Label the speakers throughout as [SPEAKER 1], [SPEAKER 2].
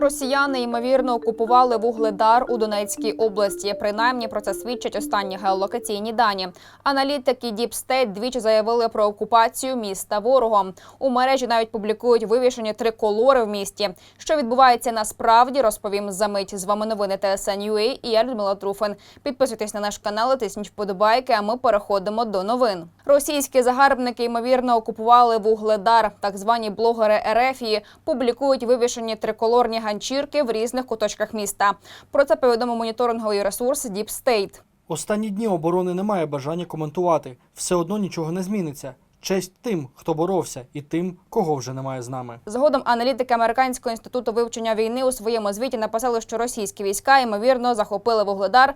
[SPEAKER 1] Росіяни ймовірно окупували вугледар у Донецькій області. Принаймні про це свідчать останні геолокаційні дані. Аналітики State двічі заявили про окупацію міста ворогом. У мережі навіть публікують вивішені триколори в місті. Що відбувається насправді, розповім за мить. З вами новини TSN.ua і я Людмила Труфин. Підписуйтесь на наш канал, тисніть вподобайки. А ми переходимо до новин. Російські загарбники ймовірно окупували вугледар. Так звані блогери Ерефії публікують вивішені триколорні ганчірки в різних куточках міста. Про це повідомив моніторинговий ресурс Діпстейт.
[SPEAKER 2] Останні дні оборони немає бажання коментувати. Все одно нічого не зміниться. Честь тим, хто боровся, і тим, кого вже немає з нами.
[SPEAKER 1] Згодом аналітики Американського інституту вивчення війни у своєму звіті написали, що російські війська ймовірно захопили вугледар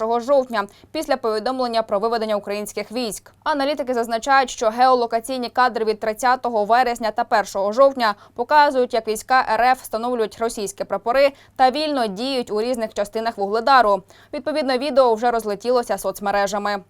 [SPEAKER 1] 1 жовтня після повідомлення про виведення українських військ. Аналітики зазначають, що геолокаційні кадри від 30 вересня та 1 жовтня показують, як війська РФ встановлюють російські прапори та вільно діють у різних частинах вугледару. Відповідно, відео вже розлетілося соцмережами.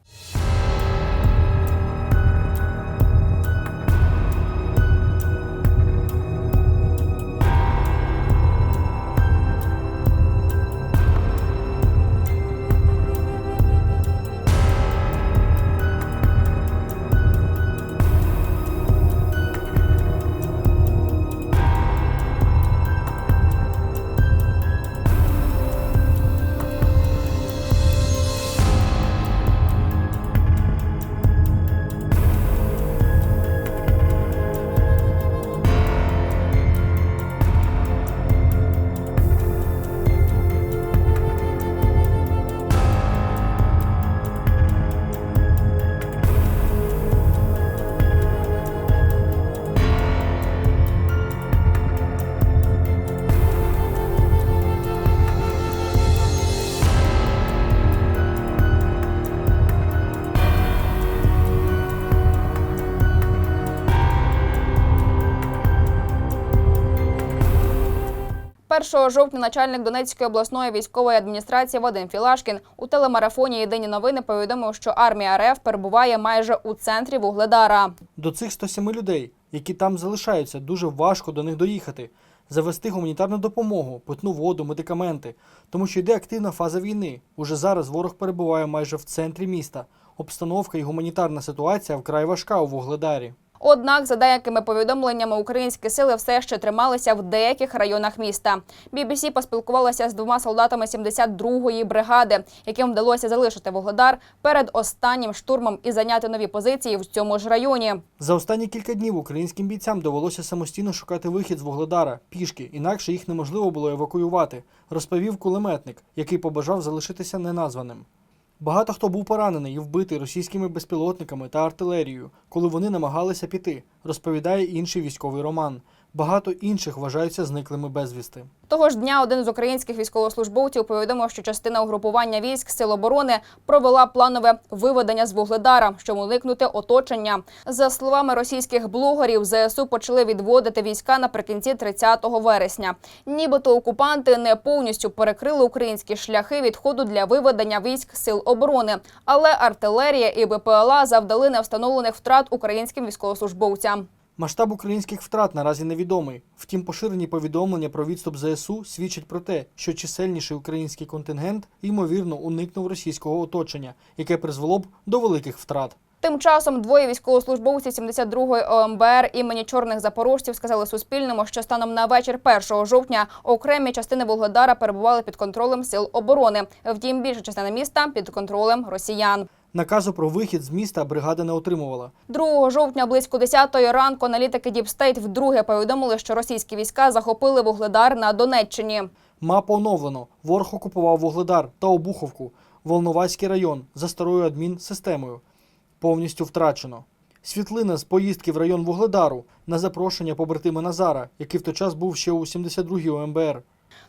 [SPEAKER 1] Першого жовтня начальник Донецької обласної військової адміністрації Вадим Філашкін у телемарафоні Єдині новини повідомив, що армія РФ перебуває майже у центрі Вугледара.
[SPEAKER 2] До цих 107 людей, які там залишаються, дуже важко до них доїхати, завести гуманітарну допомогу, питну воду, медикаменти, тому що йде активна фаза війни. Уже зараз ворог перебуває майже в центрі міста. Обстановка і гуманітарна ситуація вкрай важка у Вугледарі.
[SPEAKER 1] Однак, за деякими повідомленнями, українські сили все ще трималися в деяких районах міста. BBC поспілкувалася з двома солдатами 72-ї бригади, яким вдалося залишити Вугледар перед останнім штурмом і зайняти нові позиції в цьому ж районі.
[SPEAKER 2] За останні кілька днів українським бійцям довелося самостійно шукати вихід з Вугледара пішки, інакше їх неможливо було евакуювати, розповів кулеметник, який побажав залишитися неназваним. Багато хто був поранений і вбитий російськими безпілотниками та артилерією, коли вони намагалися піти, розповідає інший військовий роман. Багато інших вважаються зниклими безвісти.
[SPEAKER 1] Того ж дня один з українських військовослужбовців повідомив, що частина угрупування військ Сил оборони провела планове виведення з Вугледара, щоб уникнути оточення. За словами російських блогерів, ЗСУ почали відводити війська наприкінці 30 вересня. Нібито окупанти не повністю перекрили українські шляхи відходу для виведення військ Сил оборони, але артилерія і БПЛА завдали невстановлених втрат українським військовослужбовцям.
[SPEAKER 2] Масштаб українських втрат наразі невідомий. Втім, поширені повідомлення про відступ ЗСУ свідчать про те, що чисельніший український контингент ймовірно уникнув російського оточення, яке призвело б до великих втрат.
[SPEAKER 1] Тим часом двоє військовослужбовців 72-ї ОМБР імені чорних запорожців сказали Суспільному, що станом на вечір 1 жовтня окремі частини Вугледара перебували під контролем сил оборони. Втім, більша частина міста під контролем росіян.
[SPEAKER 2] Наказу про вихід з міста бригада не отримувала.
[SPEAKER 1] 2 жовтня близько 10-ї ранку аналітики Діпстейт вдруге повідомили, що російські війська захопили Вугледар на Донеччині.
[SPEAKER 2] Мапу оновлено. Ворог окупував Вугледар та Обуховку, Волноваський район за старою адмінсистемою. Повністю втрачено. Світлина з поїздки в район Вугледару на запрошення побратима Назара, який в той час був ще у 72-й ОМБР.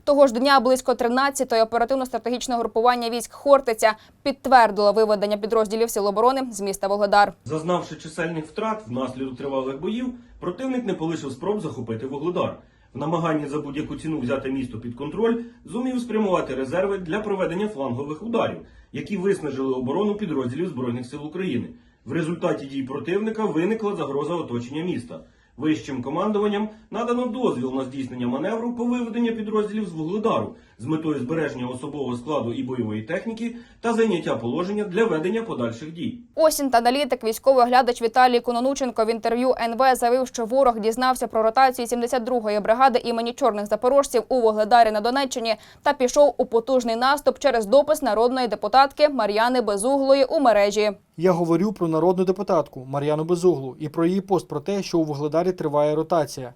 [SPEAKER 1] Того ж дня близько 13-ї оперативно-стратегічне групування військ Хортиця підтвердило виведення підрозділів Сил оборони з міста Вугледар.
[SPEAKER 3] Зазнавши чисельних втрат внаслідок тривалих боїв, противник не полишив спроб захопити Вугледар. В намаганні за будь-яку ціну взяти місто під контроль зумів спрямувати резерви для проведення флангових ударів, які виснажили оборону підрозділів Збройних сил України. В результаті дій противника виникла загроза оточення міста. Вищим командуванням надано дозвіл на здійснення маневру по виведенню підрозділів з Вугледару з метою збереження особового складу і бойової техніки та зайняття положення для ведення подальших дій.
[SPEAKER 1] Осінь та аналітик, військовий оглядач Віталій Кононученко в інтерв'ю НВ заявив, що ворог дізнався про ротацію 72-ї бригади імені чорних запорожців у Вугледарі на Донеччині та пішов у потужний наступ через допис народної депутатки Мар'яни Безуглої у мережі.
[SPEAKER 2] Я говорю про народну депутатку Мар'яну Безуглу і про її пост про те, що у Вугледарі триває ротація,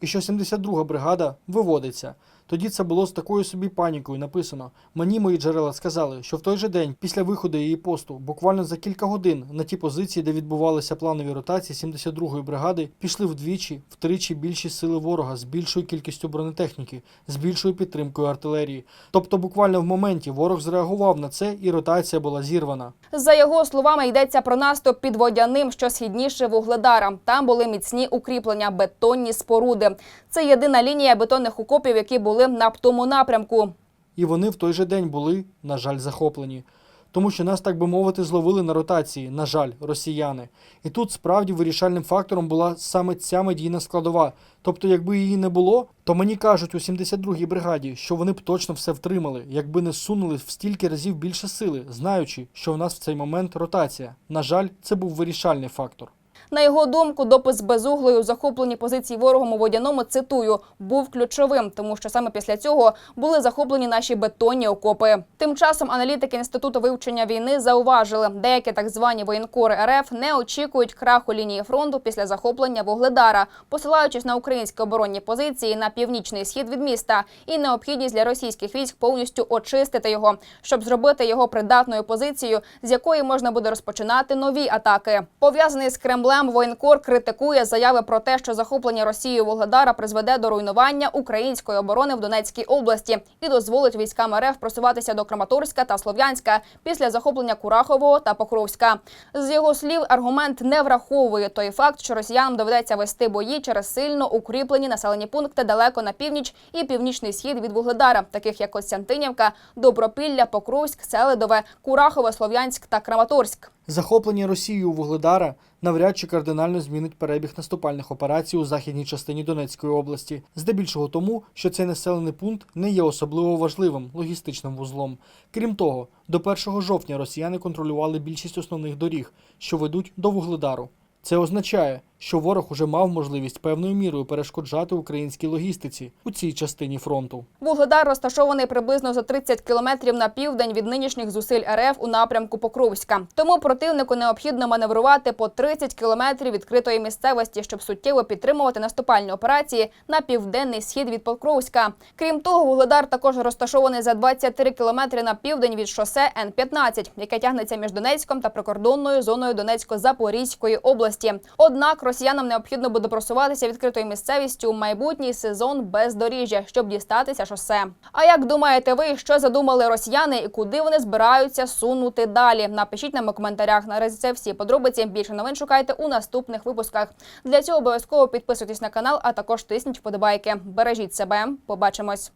[SPEAKER 2] і що 72-га бригада виводиться. Тоді це було з такою собі панікою написано. Мені мої джерела сказали, що в той же день, після виходу її посту, буквально за кілька годин на ті позиції, де відбувалися планові ротації 72-ї бригади, пішли вдвічі, втричі більші сили ворога з більшою кількістю бронетехніки, з більшою підтримкою артилерії. Тобто, буквально в моменті ворог зреагував на це, і ротація була зірвана.
[SPEAKER 1] За його словами, йдеться про наступ під водяним, що східніше Вугледара. Там були міцні укріплення, бетонні споруди. Це єдина лінія бетонних окопів, які були на тому напрямку.
[SPEAKER 2] І вони в той же день були, на жаль, захоплені. Тому що нас, так би мовити, зловили на ротації, на жаль, росіяни. І тут справді вирішальним фактором була саме ця медійна складова. Тобто, якби її не було, то мені кажуть у 72-й бригаді, що вони б точно все втримали, якби не сунули в стільки разів більше сили, знаючи, що в нас в цей момент ротація. На жаль, це був вирішальний фактор.
[SPEAKER 1] На його думку, допис безуглою у захопленні позиції ворогом у водяному цитую був ключовим, тому що саме після цього були захоплені наші бетонні окопи. Тим часом аналітики інституту вивчення війни зауважили, деякі так звані воєнкори РФ не очікують краху лінії фронту після захоплення Вугледара, посилаючись на українські оборонні позиції на північний схід від міста і необхідність для російських військ повністю очистити його, щоб зробити його придатною позицією, з якої можна буде розпочинати нові атаки. Пов'язаний з Кремлем, воєнкор критикує заяви про те, що захоплення Росією Волгодара призведе до руйнування української оборони в Донецькій області і дозволить військам РФ просуватися до Краматорська та Слов'янська після захоплення Курахового та Покровська. З його слів, аргумент не враховує той факт, що росіянам доведеться вести бої через сильно укріплені населені пункти далеко на північ і північний схід від Вугледара, таких як Костянтинівка, Добропілля, Покровськ, Селидове, Курахове, Слов'янськ та Краматорськ.
[SPEAKER 2] Захоплення Росією Вугледара навряд чи кардинально змінить перебіг наступальних операцій у західній частині Донецької області, здебільшого тому, що цей населений пункт не є особливо важливим логістичним вузлом. Крім того, до 1 жовтня росіяни контролювали більшість основних доріг, що ведуть до Вугледару. Це означає, що ворог уже мав можливість певною мірою перешкоджати українській логістиці у цій частині фронту.
[SPEAKER 1] Вугледар розташований приблизно за 30 кілометрів на південь від нинішніх зусиль РФ у напрямку Покровська. Тому противнику необхідно маневрувати по 30 кілометрів відкритої місцевості, щоб суттєво підтримувати наступальні операції на південний схід від Покровська. Крім того, Вугледар також розташований за 23 кілометри на південь від шосе Н-15, яке тягнеться між Донецьком та прикордонною зоною Донецько-Запорізької області. Однак росіянам необхідно буде просуватися відкритою місцевістю у майбутній сезон бездоріжжя, щоб дістатися шосе. А як думаєте ви, що задумали росіяни і куди вони збираються сунути далі? Напишіть нам у коментарях. Наразі це всі подробиці. Більше новин шукайте у наступних випусках. Для цього обов'язково підписуйтесь на канал, а також тисніть вподобайки. Бережіть себе. Побачимось.